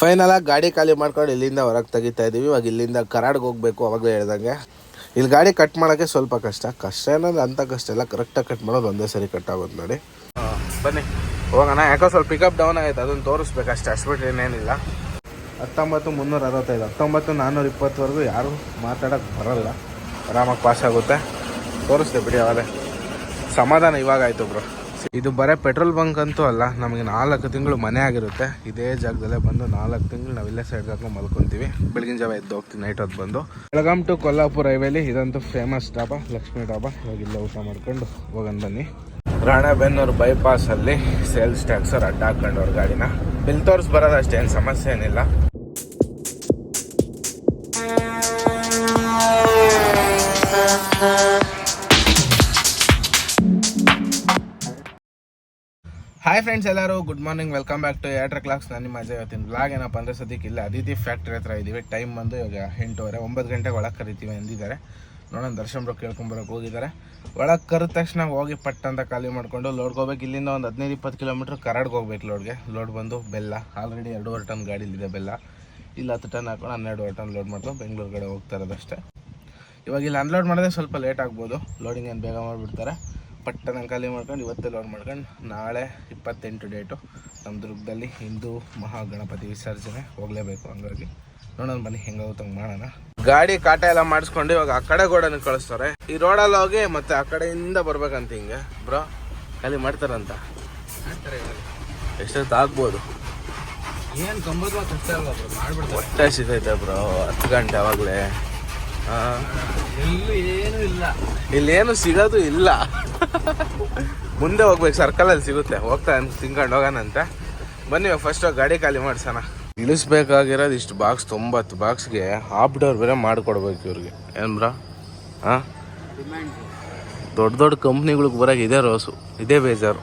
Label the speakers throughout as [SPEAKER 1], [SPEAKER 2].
[SPEAKER 1] Final ಆಗಿ ಗಾಡಿ ಖಾಲಿ ಮಾಡ್ಕೊಂಡು ಇಲ್ಲಿಂದ ಹೊರಗೆ ತೆಗಿತಾ ಇದೀವಿ. ಇವಾಗ ಇಲ್ಲಿಂದ ಕರಾಡ್ಗೆ ಹೋಗ್ಬೇಕು ಅವಾಗಲೇ ಹೇಳ್ದಂಗೆ. ಇಲ್ಲಿ ಗಾಡಿ ಕಟ್ ಮಾಡೋಕ್ಕೆ ಸ್ವಲ್ಪ ಕಷ್ಟ. ಕಷ್ಟ ಏನಂದ್ರೆ ಅಂಥ ಕಷ್ಟ ಇಲ್ಲ. ಕರೆಕ್ಟಾಗಿ ಕಟ್ ಮಾಡೋದು ಒಂದೇ ಸರಿ ಕಟ್ ಆಗೋದು ನೋಡಿ. ಬನ್ನಿ. ಹೋಗೋಣ. ಯಾಕೋ ಸ್ವಲ್ಪ ಪಿಕಪ್ ಡೌನ್ ಆಗೈತೆ. ಅದನ್ನು ತೋರಿಸ್ಬೇಕು ಅಷ್ಟೇ. ಅಷ್ಟು ಏನೇನಿಲ್ಲ ಹತ್ತೊಂಬತ್ತು ಮುನ್ನೂರ ಅರವತ್ತೈದು. ಹತ್ತೊಂಬತ್ತು ನಾನ್ನೂರ ಇಪ್ಪತ್ತವರೆಗೂ ಯಾರೂ ಮಾತಾಡೋಕ್ಕೆ ಬರಲ್ಲ. ಆರಾಮಾಗಿ ಪಾಸ್ ಆಗುತ್ತೆ. ತೋರಿಸ್ದೆ ಬಿಡಿ ಅವಾಗ ಸಮಾಧಾನ ಇವಾಗ ಆಯಿತು ಬ್ರೋ. ಇದು ಬರೀ ಪೆಟ್ರೋಲ್ ಬಂಕ್ ಅಂತೂ ಅಲ್ಲ, ನಮಗೆ ನಾಲ್ಕು ತಿಂಗಳು ಮನೆ ಆಗಿರುತ್ತೆ. ಇದೇ ಜಾಗದಲ್ಲೇ ಬಂದು ನಾಲ್ಕು ತಿಂಗಳು ನಾವು ಇಲ್ಲೇ ಸೈಡ್ ಹಾಕೊಂಡು ಮಲ್ಕೊಂತೀವಿ. ಬೆಳಗಿನ ಜಾವ ಎದ್ದು ಹೋಗ್ತೀವಿ ನೈಟ್ ಹೊತ್ತು ಬಂದು. ಬೆಳಗಾಂ ಟು ಕೊಲ್ಲಾಪುರ ಹೈವೇಲಿ, ಇದಂತೂ ಫೇಮಸ್ ಡಾಬಾ, ಲಕ್ಷ್ಮೀ ಡಾಬಾ. ಇವಾಗ ಇಲ್ಲೇ ಊಟ ಮಾಡ್ಕೊಂಡು ಹೋಗನ್ ಬನ್ನಿ. ರಾಣೆಬೆನ್ನೂರು ಬೈಪಾಸಲ್ಲಿ ಸೇಲ್ಸ್ ಟ್ಯಾಕ್ಸರ್ ಅಡ್ಡ ಹಾಕೊಂಡವ್ರ ಗಾಡಿನ. ಬಿಲ್ ತೋರಿಸ್ ಬರೋದು ಸಮಸ್ಯೆ ಏನಿಲ್ಲ. ಹಾಯ್ ಫ್ರೆಂಡ್ಸ್ ಎಲ್ಲರೂ good morning welcome back to ಏಟ್ರ clogs ನಾನು ನಿಮ್ಮ ಅಜಯ್. ಇವತ್ತಿನ ಬ್ಲಾಗ್ ಏನಪ್ಪ ಅಂದರೆ ಸದ್ಯಕ್ಕೆ ಇಲ್ಲ. ಅದಿತಿ ಫ್ಯಾಕ್ಟ್ರಿ ಹತ್ರ ಇದ್ದೀವಿ ಟೈಮ್ ಬಂದು ಇವಾಗ ಎಂಟೂವರೆ ಒಂಬತ್ತು ಗಂಟೆಗೆ ಒಳಗೆ ಕರಿತೀವಿ ಅಂದಿದ್ದಾರೆ. ನೋಡೋಣ, ದರ್ಶನ್ ಬ್ರೋ ಕೇಳ್ಕೊಂಬರಕ್ಕೆ ಹೋಗಿದ್ದಾರೆ. ಒಳಗೆ ಕರೆದ ತಕ್ಷಣ ಹೋಗಿ ಪಟ್ಟ ಅಂತ ಖಾಲಿ ಮಾಡಿಕೊಂಡು ಲೋಡ್ಗೆ ಹೋಗ್ಬೇಕು. ಇಲ್ಲಿಂದ ಒಂದು ಹದಿನೈದು, ಇಪ್ಪತ್ತು ಕಿಲೋಮೀಟ್ರ್ ಕರಡ್ಗೆ ಹೋಗ್ಬೇಕು ಲೋಡ್ಗೆ ಲೋಡ್ ಬಂದು ಬೆಲ್ಲ. ಆಲ್ರೆಡಿ ಎರಡೂವರೆ ಟನ್ ಗಾಡಿಲಿದೆ ಬೆಲ್ಲ. ಇಲ್ಲಿ ಹತ್ತು ಟನ್ ಹಾಕೊಂಡು ಹನ್ನೆರಡುವರೆ ಟನ್ ಲೋಡ್ ಮಾಡ್ಕೊಂಡು ಬೆಂಗಳೂರು ಕಡೆ ಹೋಗ್ತಾ ಇರೋದಷ್ಟೇ. ಇವಾಗ ಇಲ್ಲಿ ಅನ್ಲೋಡ್ ಮಾಡಿದ್ರೆ ಸ್ವಲ್ಪ ಲೇಟ್ ಆಗ್ಬೋದು. ಲೋಡಿಂಗ್ ಏನು ಬೇಗ ಮಾಡಿಬಿಡ್ತಾರೆ. ಪಟ್ಟನ ಖಾಲಿ ಮಾಡ್ಕೊಂಡು ಇವತ್ತು ಲೋನ್ ಮಾಡ್ಕೊಂಡು ನಾಳೆ ಇಪ್ಪತ್ತೆಂಟು ಡೇಟು ನಮ್ಮ ದುರ್ಗದಲ್ಲಿ ಹಿಂದೂ ಮಹಾಗಣಪತಿ ವಿಸರ್ಜನೆ ಹೋಗಲೇಬೇಕು ಹಂಗಾಗಿ. ನೋಡೋಣ ಬನ್ನಿ ಹೆಂಗಾಗುತ್ತೆ ಹಂಗೆ ಮಾಡೋಣ. ಗಾಡಿ ಕಾಟ ಎಲ್ಲ ಮಾಡಿಸ್ಕೊಂಡು ಇವಾಗ ಆ ಕಡೆ ಗೋಡನ ಕಳಿಸ್ತಾರೆ. ಈ ರೋಡಲ್ಲಿ ಹೋಗಿ ಮತ್ತೆ ಆ ಕಡೆಯಿಂದ ಬರ್ಬೇಕಂತ ಹಿಂಗೆ. ಬ್ರೋ ಖಾಲಿ ಮಾಡ್ತಾರಂತ. ಎಷ್ಟೊತ್ತು ಆಗ್ಬೋದು?
[SPEAKER 2] ಏನು ಕಂಬದ ಕಷ್ಟ ಅಲ್ಲ ಬ್ರೋ ಮಾಡ್ಬಿಡ್ತಾರೆ.
[SPEAKER 1] ಸಿಗೈತೆ ಬ್ರೋ ಹತ್ತು ಗಂಟೆ ಅವಾಗಲೇ ಹಾಂ.
[SPEAKER 2] ಇಲ್ಲ.
[SPEAKER 1] ಇಲ್ಲೇನು ಸಿಗೋದು ಇಲ್ಲ. ಮುಂದೆ ಹೋಗ್ಬೇಕು ಸರ್ಕಲಲ್ಲಿ ಸಿಗುತ್ತೆ. ಹೋಗ್ತಾ ತಿನ್ಕೊಂಡು ಹೋಗೋಣಂತ ಬನ್ನಿ ಫಸ್ಟ್ ಗಾಡಿ ಖಾಲಿ ಮಾಡ್ಸೋಣ. ಇಳಿಸ್ಬೇಕಾಗಿರೋದು ಇಷ್ಟು ಬಾಕ್ಸ್ ತೊಂಬತ್ತು ಬಾಕ್ಸ್ಗೆ ಹಾಫ್ ಡೋರ್ ಬೇರೆ ಮಾಡಿಕೊಡ್ಬೇಕು ಇವ್ರಿಗೆ. ಏನು ಬ್ರಾ? ಹಾಂ? ದೊಡ್ಡ ದೊಡ್ಡ ಕಂಪ್ನಿಗಳಿಗೆ ಬರೋಕೆ ಇದೇ ರೋಸು ಇದೇ ಬೇಜಾರು.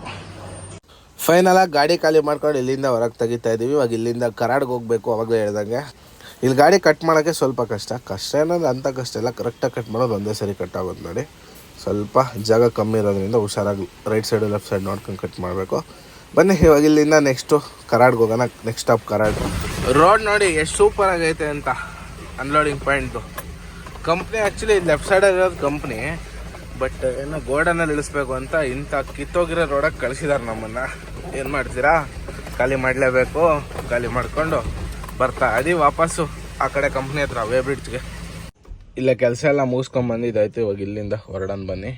[SPEAKER 1] ಫೈನಲ್ ಆಗಿ ಗಾಡಿ ಖಾಲಿ ಮಾಡ್ಕೊಂಡು ಇಲ್ಲಿಂದ ಹೊರಗೆ ತೆಗಿತಾ ಇದೀವಿ. ಇವಾಗ ಇಲ್ಲಿಂದ ಕರಾಡ್ಗೆ ಹೋಗ್ಬೇಕು, ಅವಾಗಲೇ ಹೇಳ್ದಂಗೆ. ಇಲ್ಲಿ ಗಾಡಿ ಕಟ್ ಮಾಡೋಕ್ಕೆ ಸ್ವಲ್ಪ ಕಷ್ಟ. ಕಷ್ಟ ಏನಂದ್ರೆ ಅಂಥ ಕಷ್ಟ ಇಲ್ಲ. ಕರೆಕ್ಟಾಗಿ ಕಟ್ ಮಾಡೋದು ಒಂದೇ ಸರಿ ಕಟ್ ಆಗೋದು ನೋಡಿ. ಸ್ವಲ್ಪ ಜಾಗ ಕಮ್ಮಿ ಇರೋದ್ರಿಂದ ಹುಷಾರಾಗಿ ರೈಟ್ ಸೈಡು ಲೆಫ್ಟ್ ಸೈಡ್ ನೋಡ್ಕೊಂಡು ಕಟ್ ಮಾಡಬೇಕು. ಬನ್ನಿ, ಇವಾಗ ಇಲ್ಲಿಂದ ನೆಕ್ಸ್ಟು ಕರಾಡ್ಗೆ ಹೋಗೋಣ. Next stop Karad. ರೋಡ್ ನೋಡಿ ಎಷ್ಟು ಸೂಪರ್ ಆಗೈತೆ ಅಂತ unloading point company actually left ಸೈಡಲ್ಲಿ ಇರೋದು ಕಂಪ್ನಿ ಬಟ್ ಏನೋ ಗೋಡನಲ್ಲಿ ಇಳಿಸ್ಬೇಕು ಅಂತ ಇಂಥ ಕಿತ್ತೋಗಿರೋ ರೋಡಕ್ಕೆ ಕಳಿಸಿದಾರೆ ನಮ್ಮನ್ನು. ಏನು ಮಾಡ್ತೀರಾ? ಖಾಲಿ ಮಾಡಲೇಬೇಕು. ಖಾಲಿ ಮಾಡಿಕೊಂಡು ಬರ್ತಾ ಅದಿ ವಾಪಸ್ಸು ಆ ಕಡೆ ಕಂಪ್ನಿ ಹತ್ರ ವೇ ಬ್ರಿಡ್ಜ್ಗೆ ಇಲ್ಲ ಕೆಲಸ ಎಲ್ಲ ಮುಗಿಸ್ಕೊಂಡ್ ಬಂದಿದ್ದಾಯ್ತು ಇವಾಗ ಇಲ್ಲಿಂದ ಹೊರಡನ್ ಬನ್ನಿ.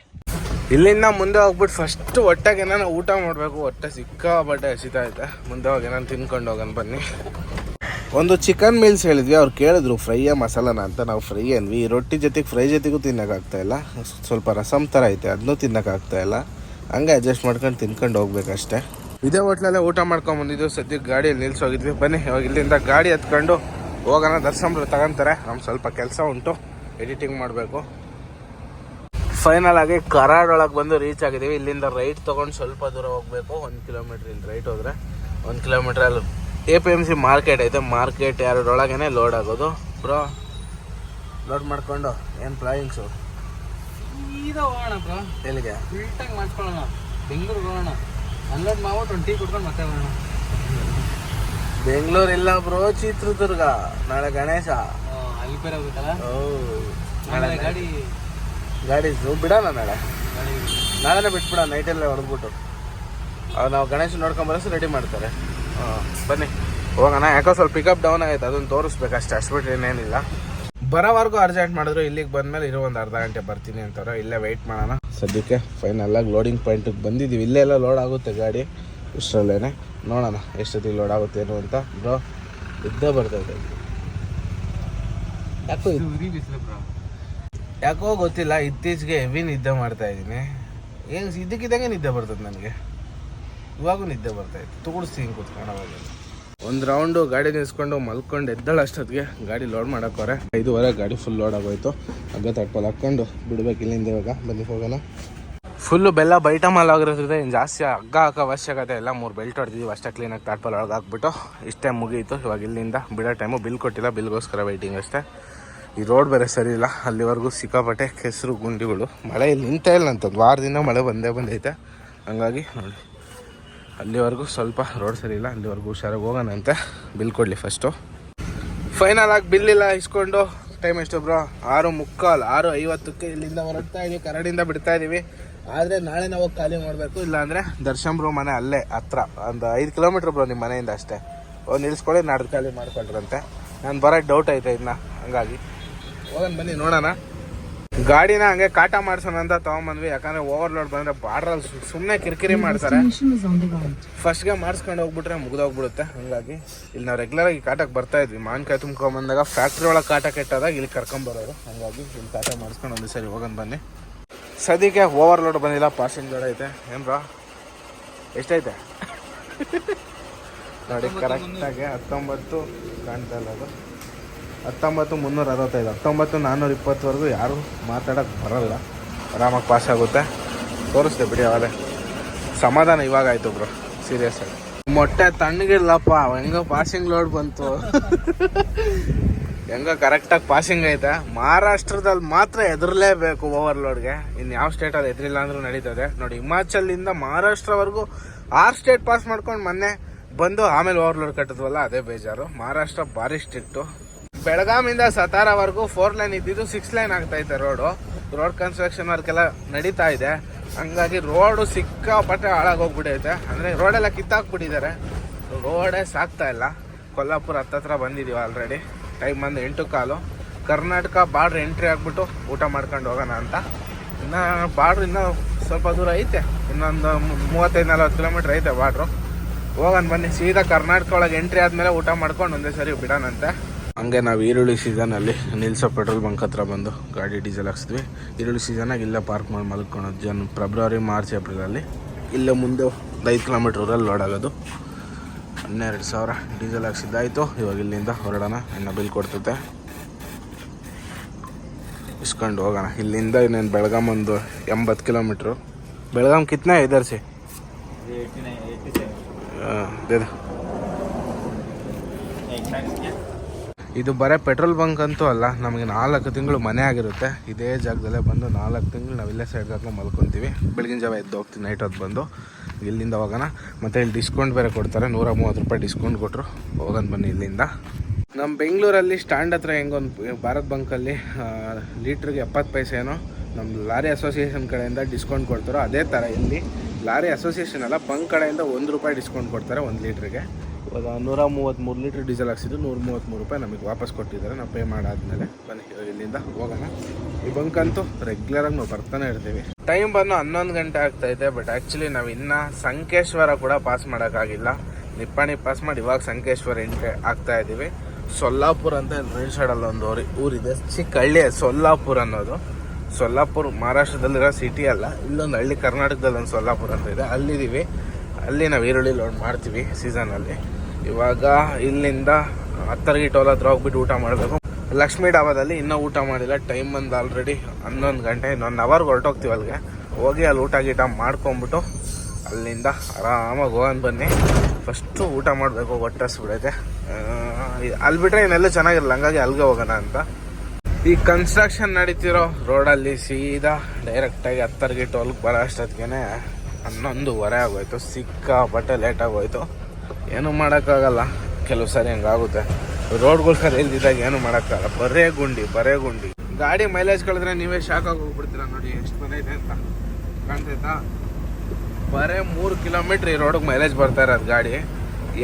[SPEAKER 1] ಇಲ್ಲಿಂದ ಮುಂದೆ ಹೋಗ್ಬಿಟ್ಟು ಫಸ್ಟ್ ಒಟ್ಟಾಗ ಏನಾನ ಊಟ ಮಾಡಬೇಕು ಹೊಟ್ಟೆ ಸಿಕ್ಕಾಪಟ್ಟೆ ಹಸಿತಾ ಐತೆ ಮುಂದೆ ಹೋಗಿ ಏನಾನ ತಿನ್ಕೊಂಡು ಹೋಗೋಣ ಬನ್ನಿ. ಒಂದು ಚಿಕನ್ ಮೀಲ್ಸ್ ಹೇಳಿದ್ವಿ ಅವ್ರು ಕೇಳಿದ್ರು ಫ್ರೈಯ ಮಸಾಲನ? ಅಂತ. ನಾವು ಫ್ರೈ ಅಂದ್ವಿ ಈ ರೊಟ್ಟಿ ಜೊತೆಗೆ ಫ್ರೈ ಜೊತೆಗೂ ತಿನ್ನೋಕ್ಕಾಗ್ತಾಯಿಲ್ಲ ಸ್ವಲ್ಪ ರಸಮ್ ಥರ ಐತೆ ಅದನ್ನೂ ತಿನ್ನೋಕ್ಕಾಗ್ತಾಯಿಲ್ಲ ಹಂಗೆ ಅಡ್ಜಸ್ಟ್ ಮಾಡ್ಕೊಂಡು ತಿನ್ಕೊಂಡು ಹೋಗ್ಬೇಕಷ್ಟೇ. ಇದೇ ಹೋಟ್ಲಲ್ಲೇ ಊಟ ಮಾಡ್ಕೊಂಡು ಬಂದಿದ್ದು. ಸದ್ಯಕ್ಕೆ ಗಾಡಿಯಲ್ಲಿ ನಿಲ್ಸೋಗಿದ್ವಿ. ಬನ್ನಿ ಇವಾಗ ಇಲ್ಲಿಂದ ಗಾಡಿ ಹತ್ಕೊಂಡು ಹೋಗೋಣ. ದರ್ಶನ ತಗೊಂತಾರೆ. ನಮ್ಗೆ ಸ್ವಲ್ಪ ಕೆಲಸ ಉಂಟು. ಎಡಿಟಿಂಗ್ ಮಾಡಬೇಕು. ಫೈನಲ್ ಆಗಿ ಕರಾಡ್ ಒಳಗೆ ಬಂದು ರೀಚ್ ಆಗಿದ್ದೀವಿ. ಇಲ್ಲಿಂದ ರೈಟ್ ತೊಗೊಂಡು ಸ್ವಲ್ಪ ದೂರ ಹೋಗಬೇಕು. ಒಂದು ಕಿಲೋಮೀಟ್ರ್ ಇಲ್ಲಿ ರೈಟ್ ಹೋದ್ರೆ. ಒಂದು ಕಿಲೋಮೀಟ್ರಲ್ಲಿ A P M C market ಐತೆ. ಮಾರ್ಕೆಟ್ ಎರಡರೊಳಗೇನೆ ಲೋಡ್ ಆಗೋದು. ಬ್ರೋ ಲೋಡ್ ಮಾಡ್ಕೊಂಡು ಏನು ಪ್ಲಾಯಿಂಗ್ಸು
[SPEAKER 2] ಸೀದಾ ಹೋಗೋಣ ಬ್ರೋ.
[SPEAKER 1] ಎಲ್ಲಿಗೆ?
[SPEAKER 2] ಬೆಂಗಳೂರಿಗೆ ಹೋಗೋಣ. ಅನ್ಲೋಡ್ ಮಾಡ್ಬಿಟ್ಟು ಒಂದು ಟೀ ಕುಡ್ಕೊಂಡು ಮತ್ತೆ ಬರೋಣ.
[SPEAKER 1] ಬೆಂಗಳೂರು ಇಲ್ಲ ಬ್ರೋ ಚಿತ್ರದುರ್ಗ. ನಾಳೆ ಗಣೇಶ.
[SPEAKER 2] ಅಲ್ಲಿ ಬೇರೆ ಹೋಗ್ಬೇಕಲ್ಲ?
[SPEAKER 1] ಓ
[SPEAKER 2] ನಾಳೆ ಗಾಡಿ
[SPEAKER 1] ಗಾಡಿ ಬಿಡೋಣ ನಾಳೆ. ನಾಳೆನೇ ಬಿಟ್ಬಿಡ ನೈಟಲ್ಲೇ ಹೊಡೆದ್ಬಿಟ್ಟು. ಅವ್ರು ನಾವು ಗಣೇಶ ನೋಡ್ಕೊಂಬರಸು ರೆಡಿ ಮಾಡ್ತಾರೆ. ಹಾಂ ಬನ್ನಿ. ಹೋಗೋಣ ಯಾಕೋ ಸ್ವಲ್ಪ ಪಿಕಪ್ ಡೌನ್ ಆಗೈತೆ ಅದನ್ನು ತೋರಿಸ್ಬೇಕು ಅಷ್ಟೇ ಅಷ್ಟು ಬಿಟ್ಟರೆ ಇನ್ನೇನಿಲ್ಲ. ಬರೋವರೆಗೂ ಅರ್ಜೆಂಟ್ ಮಾಡಿದ್ರು ಇಲ್ಲಿಗೆ ಬಂದಮೇಲೆ ಇರೋ ಒಂದು ಅರ್ಧ ಗಂಟೆ ಬರ್ತೀನಿ ಅಂತಾರೋ ಇಲ್ಲೇ ವೆಯ್ಟ್ ಮಾಡೋಣ. ಸದ್ಯಕ್ಕೆ ಫೈನಲ್ ಆಗಿ ಲೋಡಿಂಗ್ ಪಾಯಿಂಟಿಗೆ ಬಂದಿದ್ದೀವಿ. ಇಲ್ಲೇ ಎಲ್ಲ ಲೋಡ್ ಆಗುತ್ತೆ ಗಾಡಿ. ಇಷ್ಟರಲ್ಲೇ ನೋಡೋಣ ಎಷ್ಟೊತ್ತಿಗೆ ಲೋಡ್ ಆಗುತ್ತೆ ಏನು ಅಂತ. ಬ್ರೋ ಇದ್ದೇ ಬರ್ತದೆ ಯಾಕೋ ಯಾಕೋ ಗೊತ್ತಿಲ್ಲ ಇತ್ತೀಚೆಗೆ ಹೆವಿ ನಿದ್ದೆ ಮಾಡ್ತಾ ಇದ್ದೀನಿ. ಏನು ಇದಕ್ಕಿದ್ದಂಗೆ ನಿದ್ದೆ ಬರ್ತದೆ ನನಗೆ. ಇವಾಗೂ ನಿದ್ದೆ ಬರ್ತಾಯಿತ್ತು ತುಗುಡಿಸ್ತೀನಿ ಕೂತ್ಕೊಂಡು ಅವಾಗ ಒಂದು ರೌಂಡು ಗಾಡಿ ನಿಲ್ಸ್ಕೊಂಡು ಮಲ್ಕೊಂಡು ಎದ್ದಾಳ ಅಷ್ಟೊತ್ತಿಗೆ ಗಾಡಿ ಲೋಡ್ ಮಾಡೋಕ್ಕವ್ರೆ. ಐದುವರೆ, ಗಾಡಿ ಫುಲ್ ಲೋಡ್ ಆಗೋಯ್ತು. ಹಗ್ಗ ತಟ್ಪಲ್ ಹಾಕ್ಕೊಂಡು ಬಿಡ್ಬೇಕು ಇಲ್ಲಿಂದ ಇವಾಗ. ಬನ್ನಿ, ಹೋಗೋಣ. ಫುಲ್ಲು ಬೆಲ್ಲ ಬೈಟ ಮಾಲ್ ಆಗಿರೋದ್ರಿಂದ ಏನು ಜಾಸ್ತಿ ಹಗ್ಗ ಹಾಕೋ ಅವಶ್ಯಕತೆ ಇಲ್ಲ. ಮೂರು ಬೆಲ್ಟ್ ಹೊಡೆದಿದ್ದೀವಿ ಅಷ್ಟೇ ಕ್ಲೀನಾಗಿ ತಾಟ್ಪಲ್ ಒಳಗೆ ಹಾಕ್ಬಿಟ್ಟು ಇಷ್ಟೇ ಮುಗೀತು. ಇವಾಗ ಇಲ್ಲಿಂದ ಬಿಡೋ ಟೈಮು ಬಿಲ್ ಕೊಟ್ಟಿಲ್ಲ. ಬಿಲ್ಗೋಸ್ಕರ ವೆಯ್ಟಿಂಗ್ ಅಷ್ಟೇ. ಈ ರೋಡ್ ಬೇರೆ ಸರಿ ಇಲ್ಲ. ಅಲ್ಲಿವರೆಗೂ ಸಿಕ್ಕಾಪಟ್ಟೆ ಕೆಸರು, ಗುಂಡಿಗಳು. ಮಳೆ ಇಲ್ಲಿ ನಿಂತೇ ಇಲ್ಲ ಅಂತ ಒಂದು ವಾರದಿಂದ ಮಳೆ ಬಂದೇ ಬಂದೈತೆ. ಹಂಗಾಗಿ ನೋಡಿ. ಅಲ್ಲಿವರೆಗೂ ಸ್ವಲ್ಪ ರೋಡ್ ಸರಿ ಇಲ್ಲ, ಅಲ್ಲಿವರೆಗೂ ಹುಷಾರಾಗಿ ಹೋಗೋಣಂತೆ ಬಿಲ್ ಕೊಡಲಿ ಫಸ್ಟು ಫೈನಲ್ ಆಗಿ ಬಿಲ್ ಇಲ್ಲ ಇಸ್ಕೊಂಡು ಟೈಮ್ ಎಷ್ಟು ಬ್ರೋ ಆರು ಮುಕ್ಕಾಲು, ಆರು ಐವತ್ತಕ್ಕೆ ಇಲ್ಲಿಂದ ಹೊರಡ್ತಾ ಇದೀವಿ, ಕರಡಿಂದ ಬಿಡ್ತಾ ಇದೀವಿ. ಆದರೆ ನಾಳೆ ನಾವು ಖಾಲಿ ಮಾಡಬೇಕು, ಇಲ್ಲಾಂದರೆ ದರ್ಶನ್ ಬ್ರೋ ಮನೆ ಅಲ್ಲೇ, ಹತ್ರ, ಒಂದು ಐದು ಕಿಲೋಮೀಟ್ರ್ ಬ್ರೋ ನಿಮ್ಮ ಮನೆಯಿಂದ ಅಷ್ಟೇ. ಒಂದು ನಿಲ್ಸ್ಕೊಳ್ಳಿ, ನಾಡ್ದು ಖಾಲಿ ಮಾಡಿಕೊಂಡ್ರಂತೆ ನಾನು ಬರೋಕ್ಕೆ ಡೌಟ್ ಐತೆ ಇದನ್ನ ಹಂಗಾಗಿ. ಹೋಗೋಣ ಬನ್ನಿ, ನೋಡೋಣ. ಗಾಡಿನ ಹಂಗೆ ಕಾಟ ಮಾಡ್ಸೋಣ ಅಂತ ತಗೊಂಬಂದ್ವಿ. ಯಾಕಂದ್ರೆ ಓವರ್ಲೋಡ್ ಬಂದ್ರೆ ಬಾರ್ಡ್ರಲ್ಲಿ ಸುಮ್ಮನೆ ಕಿರಿಕಿರಿ ಮಾಡ್ತಾರೆ. ಫಸ್ಟ್ಗೆ ಮಾಡಿಸ್ಕೊಂಡು ಹೋಗ್ಬಿಟ್ರೆ ಮುಗ್ದೋಗ್ಬಿಡುತ್ತೆ. ಹಂಗಾಗಿ ಇಲ್ಲಿ ನಾವು ರೆಗ್ಯುಲರ್ ಆಗಿ ಕಾಟಕ್ಕೆ ಬರ್ತಾ ಇದ್ವಿ. ಮಾವಿನಕಾಯಿ ತುಂಬ್ಕೊಂಬಂದಾಗ ಫ್ಯಾಕ್ಟ್ರಿ ಒಳಗೆ ಕಾಟ ಕೆಟ್ಟದಾಗ ಇಲ್ಲಿ ಕರ್ಕೊಂಬರೋರು ಹಂಗಾಗಿ ಇಲ್ಲಿ ಕಾಟ ಮಾಡಿಸ್ಕೊಂಡು ಒಂದು ಸರಿ ಹೋಗೋಣ ಬನ್ನಿ. ಸದ್ಯಕ್ಕೆ ಓವರ್ಲೋಡ್ ಬಂದಿಲ್ಲ ಪಾಸಿಂಗ್ ಲೋಡ್ ಐತೆ. ಏನು ಬ್ರೋ ಎಷ್ಟೈತೆ? ನೋಡಿ ಕರೆಕ್ಟಾಗಿ ಹತ್ತೊಂಬತ್ತು ಕಾಣ್ತಾ ಇಲ್ಲ ಅದು. ಹತ್ತೊಂಬತ್ತು, ಮುನ್ನೂರ, ಅರವತ್ತೈದು, ಹತ್ತೊಂಬತ್ತು, ನಾನ್ನೂರ, ಇಪ್ಪತ್ತವರೆಗೂ ಯಾರು ಮಾತಾಡೋಕ್ಕೆ ಬರಲ್ಲ. ಆರಾಮಾಗಿ ಪಾಸ್ ಆಗುತ್ತೆ. ತೋರಿಸ್ದೆ ಬಿಡಿ ಅವಾಗಲೇ. ಸಮಾಧಾನ ಇವಾಗ ಆಯ್ತು ಬ್ರೋ ಸೀರಿಯಸ್ ಆಗಿ. ಮೊಟ್ಟೆ ತಣ್ಣಗಿರ್ಲಪ್ಪ ಹೆಂಗೋ ಪಾಸಿಂಗ್ ಲೋಡ್ ಬಂತು. ಹೆಂಗೋ ಕರೆಕ್ಟಾಗಿ ಪಾಸಿಂಗ್ ಐತೆ. ಮಹಾರಾಷ್ಟ್ರದಲ್ಲಿ ಮಾತ್ರ ಎದುರಲೇಬೇಕು ಓವರ್ಲೋಡ್ಗೆ ಇನ್ನು ಯಾವ ಸ್ಟೇಟಲ್ಲಿ ಎದುರಿಲ್ಲ ಅಂದ್ರೂ ನಡೀತದೆ. ನೋಡಿ ಹಿಮಾಚಲಿಂದ ಮಹಾರಾಷ್ಟ್ರವರೆಗೂ ಆರು ಸ್ಟೇಟ್ ಪಾಸ್ ಮಾಡ್ಕೊಂಡು ಮೊನ್ನೆ ಬಂದು ಆಮೇಲೆ ಓವರ್ಲೋಡ್ ಕಟ್ಟಿದ್ವಲ್ಲ, ಅದೇ ಬೇಜಾರು. ಮಹಾರಾಷ್ಟ್ರ ಭಾರಿ ಸ್ಟ್ರಿಕ್ಟು ಬೆಳಗಾಮಿಂದ ಸತಾರವರೆಗೂ ಫೋರ್ ಲೈನ್ ಇದ್ದಿದ್ದು ಸಿಕ್ಸ್ ಲೈನ್ ಆಗ್ತೈತೆ ರೋಡು ರೋಡ್ ಕನ್ಸ್ಟ್ರಕ್ಷನ್ ವರ್ಕ್ ಎಲ್ಲ ನಡೀತಾ ಇದೆ. ಹಂಗಾಗಿ ರೋಡು ಸಿಕ್ಕಾಪಟ್ಟೆ ಹಾಳಾಗೋಗ್ಬಿಟ್ಟೈತೆ ಅಂದರೆ ರೋಡೆಲ್ಲ ಕಿತ್ತಾಕ್ಬಿಟ್ಟಿದ್ದಾರೆ. ರೋಡೇ ಸಾಕ್ತಾ ಇಲ್ಲ. ಕೊಲ್ಲಾಪುರ ಹತ್ತತ್ರ ಬಂದಿದ್ದೀವಿ ಆಲ್ರೆಡಿ ಟೈಮ್ ಬಂದು ಎಂಟು ಕಾಲು. ಕರ್ನಾಟಕ ಬಾರ್ಡ್ರ್ ಎಂಟ್ರಿ ಆಗ್ಬಿಟ್ಟು ಊಟ ಮಾಡ್ಕೊಂಡು ಹೋಗೋಣ ಅಂತ. ಇನ್ನು ಬಾರ್ಡ್ರ್ ಇನ್ನೂ ಸ್ವಲ್ಪ ದೂರ ಐತೆ. ಇನ್ನೊಂದು ಮೂವತ್ತೈದು, ನಲ್ವತ್ತು ಕಿಲೋಮೀಟ್ರ್ ಐತೆ ಬಾರ್ಡ್ರು. ಹೋಗೋಣ ಬನ್ನಿ. ಸೀದಾ ಕರ್ನಾಟಕ ಒಳಗೆ ಎಂಟ್ರಿ ಆದಮೇಲೆ ಊಟ ಮಾಡ್ಕೊಂಡು ಒಂದೇ ಸರಿ ಬಿಡೋಣಂತೆ. ಹಂಗೆ ನಾವು ಈರುಳ್ಳಿ ಸೀಸನಲ್ಲಿ ನಿಲ್ಸೋ ಪೆಟ್ರೋಲ್ ಬಂಕ್ ಹತ್ರ ಬಂದು ಗಾಡಿ ಡೀಸೆಲ್ ಹಾಕ್ಸಿದ್ವಿ. ಈರುಳ್ಳಿ ಸೀಸನಾಗಿ ಇಲ್ಲೇ ಪಾರ್ಕ್ ಮಾಡಿ ಮಲ್ಕೊಳೋದು ಜನ್ ಫೆಬ್ರವರಿ ಮಾರ್ಚ್ ಏಪ್ರಿಲಲ್ಲಿ ಇಲ್ಲೇ ಮುಂದೆ ಐದು ಕಿಲೋಮೀಟ್ರಲ್ಲಿ ಲೋಡ್ ಆಗೋದು. ಹನ್ನೆರಡು ಸಾವಿರ ಡೀಸೆಲ್ ಹಾಕ್ಸಿದ್ದಾಯಿತು ಇವಾಗ ಇಲ್ಲಿಂದ ಹೊರಡೋಣ. ಇನ್ನು ಬಿಲ್ ಕೊಡ್ತತೆ. ಇಸ್ಕೊಂಡು ಹೋಗೋಣ. ಇಲ್ಲಿಂದ ಇನ್ನೇನು ಬೆಳಗಾಮ್ ಒಂದು ಎಂಬತ್ತು ಕಿಲೋಮೀಟ್ರು ಬೆಳಗಾಂ ಕಿತ್ನ ಎದರ್ಸಿ? ಹಾಂ ದೇದ ಇದು ಬರೀ ಪೆಟ್ರೋಲ್ ಬಂಕ್ ಅಂತೂ ಅಲ್ಲ, ನಮಗೆ ನಾಲ್ಕು ತಿಂಗಳು ಮನೆ ಆಗಿರುತ್ತೆ. ಇದೇ ಜಾಗದಲ್ಲೇ ಬಂದು ನಾಲ್ಕು ತಿಂಗಳು ನಾವು ಇಲ್ಲೇ ಸೈಡ್ ಹಾಕೊಂಡು ಮಲ್ಕೊತೀವಿ. ಬೆಳಗಿನ ಜಾವ ಎದ್ದು ಹೋಗ್ತೀವಿ ನೈಟ್ ಹೊತ್ತು ಬಂದು. ಇಲ್ಲಿಂದ ಹೋಗೋಣ. ಮತ್ತು ಇಲ್ಲಿ ಡಿಸ್ಕೌಂಟ್ ಬೇರೆ ಕೊಡ್ತಾರೆ, ನೂರ ಮೂವತ್ತು ರೂಪಾಯಿ ಡಿಸ್ಕೌಂಟ್ ಕೊಟ್ಟರು ಹೋಗೋಣ ಬನ್ನಿ ಇಲ್ಲಿಂದ. ನಮ್ಮ ಬೆಂಗಳೂರಲ್ಲಿ ಸ್ಟ್ಯಾಂಡ್ ಹತ್ರ ಹೆಂಗೊಂದು ಭಾರತ್ ಬಂಕಲ್ಲಿ ಲೀಟ್ರಿಗೆ ಎಪ್ಪತ್ತು ಪೈಸೆನೋ ನಮ್ಮ ಲಾರಿ ಅಸೋಸಿಯೇಷನ್ ಕಡೆಯಿಂದ ಡಿಸ್ಕೌಂಟ್ ಕೊಡ್ತಾರೋ ಅದೇ ಥರ ಇಲ್ಲಿ. ಲಾರಿ ಅಸೋಸಿಯೇಷನ್ ಅಲ್ಲ, ಬಂಕ್ ಕಡೆಯಿಂದ ಒಂದು ರೂಪಾಯಿ ಡಿಸ್ಕೌಂಟ್ ಕೊಡ್ತಾರೆ ಒಂದು ಲೀಟ್ರಿಗೆ. ಇವಾಗ ನೂರ ಮೂವತ್ತ್ಮೂರು ಲೀಟ್ರ್ ಡೀಸೆಲ್ ಹಾಕ್ಸಿದ್ದು ನೂರ ಮೂವತ್ತ್ಮೂರು ರೂಪಾಯಿ ನಮಗೆ ವಾಪಸ್ ಕೊಟ್ಟಿದ್ದಾರೆ. ನಾವು ಪೇ ಮಾಡಾದ್ಮೇಲೆ ಬನ್ನಿ ಇಲ್ಲಿಂದ ಹೋಗೋಣ. ಈ ಬಂಕ್ ಅಂತೂ ರೆಗ್ಯುಲರಾಗಿ ನಾವು ಬರ್ತಾನೆ ಇರ್ತೀವಿ. ಟೈಮ್ ಬಂದು ಹನ್ನೊಂದು ಗಂಟೆ ಆಗ್ತಾ ಇದೆ ಬಟ್ ಆ್ಯಕ್ಚುಲಿ ನಾವು ಇನ್ನೂ ಸಂಕೇಶ್ವರ ಕೂಡ ಪಾಸ್ ಮಾಡೋಕ್ಕಾಗಿಲ್ಲ. ನಿಪ್ಪಾಣಿ ಪಾಸ್ ಮಾಡಿ, ಇವಾಗ ಸಂಕೇಶ್ವರ ಎಂಟ್ರಿ ಆಗ್ತಾ ಇದ್ದೀವಿ ಸೊಲ್ಲಾಪುರ ಅಂತ ರೈಲ್ ಸೈಡಲ್ಲಿ ಒಂದು ಊರಿ, ಊರಿದೆ. ಚಿಕ್ಕ ಹಳ್ಳಿ ಸೊಲ್ಲಾಪುರ ಅನ್ನೋದು. ಸೊಲ್ಲಾಪುರ ಮಹಾರಾಷ್ಟ್ರದಲ್ಲಿರೋ ಸಿಟಿ ಅಲ್ಲ, ಇಲ್ಲೊಂದು ಹಳ್ಳಿ ಕರ್ನಾಟಕದಲ್ಲಿ ಒಂದು ಸೊಲ್ಲಾಪುರ ಅಂತ ಇದೆ. ಅಲ್ಲಿದ್ದೀವಿ. ಅಲ್ಲಿ ನಾವು ಈರುಳ್ಳಿ ಲೋಡ್ ಮಾಡ್ತೀವಿ ಸೀಸನಲ್ಲಿ ಇವಾಗ ಇಲ್ಲಿಂದ ಹತ್ತರ್ಗಿ ಟೋಲ್ ಹತ್ರ ಹೋಗ್ಬಿಟ್ಟು ಊಟ ಮಾಡಬೇಕು. ಲಕ್ಷ್ಮೀ ಡಾಬಾದಲ್ಲಿ ಇನ್ನೂ ಊಟ ಮಾಡಿಲ್ಲ. ಟೈಮ್ ಬಂದು ಆಲ್ರೆಡಿ ಹನ್ನೊಂದು ಗಂಟೆ, ಇನ್ನೊಂದು ಅವರ್ಗೆ ಹೊರಟೋಗ್ತೀವಿ ಅಲ್ಲಿಗೆ. ಹೋಗಿ ಅಲ್ಲಿ ಊಟ ಗೀಟ ಮಾಡ್ಕೊಂಬಿಟ್ಟು ಅಲ್ಲಿಂದ ಆರಾಮಾಗಿ ಹೋಗೋಣ ಬನ್ನಿ. ಫಸ್ಟು ಊಟ ಮಾಡಬೇಕು ಹೊಟ್ಟೆ ಹಸ್ಬಿಡೈತೆ ಅಲ್ಲಿ ಬಿಟ್ಟರೆ ಇನ್ನೆಲ್ಲ ಚೆನ್ನಾಗಿರಲ್ಲ, ಹಂಗಾಗಿ ಅಲ್ಲಿಗೆ ಹೋಗೋಣ ಅಂತ. ಈ ಕನ್ಸ್ಟ್ರಕ್ಷನ್ ನಡೀತಿರೋ ರೋಡಲ್ಲಿ ಸೀದಾ ಡೈರೆಕ್ಟಾಗಿ ಹತ್ತರ್ಗಿ ಟೋಲ್ಗೆ ಬರೋ ಅಷ್ಟೊತ್ತಿಗೆ ಹನ್ನೊಂದುವರೆ ಆಗೋಯ್ತು ಸಿಕ್ಕಾಪಟ್ಟೆ ಲೇಟ್ ಆಗೋಯ್ತು. ಏನೂ ಮಾಡೋಕ್ಕಾಗಲ್ಲ, ಕೆಲವು ಸಾರಿ ಹಂಗಾಗುತ್ತೆ. ರೋಡ್ಗಳು ಸರಿ ಇಲ್ದಿದ್ದಾಗ ಏನು ಮಾಡೋಕ್ಕಾಗಲ್ಲ. ಬರೇ ಗುಂಡಿ ಬರೇ ಗುಂಡಿ. ಗಾಡಿ ಮೈಲೇಜ್ ಕಳೆದ್ರೆ ನೀವೇ ಶಾಕ್ ಹೋಗ್ಬಿಡ್ತೀರ ನೋಡಿ, ಎಷ್ಟು ಬಂದೈತೆ ಅಂತ. ಕಾಣ್ತೈತಾ? ಬರೇ ಮೂರು ಕಿಲೋಮೀಟ್ರ್ ಈ ರೋಡಿಗೆ ಮೈಲೇಜ್ ಬರ್ತಾ ಇರೋದು ಗಾಡಿ.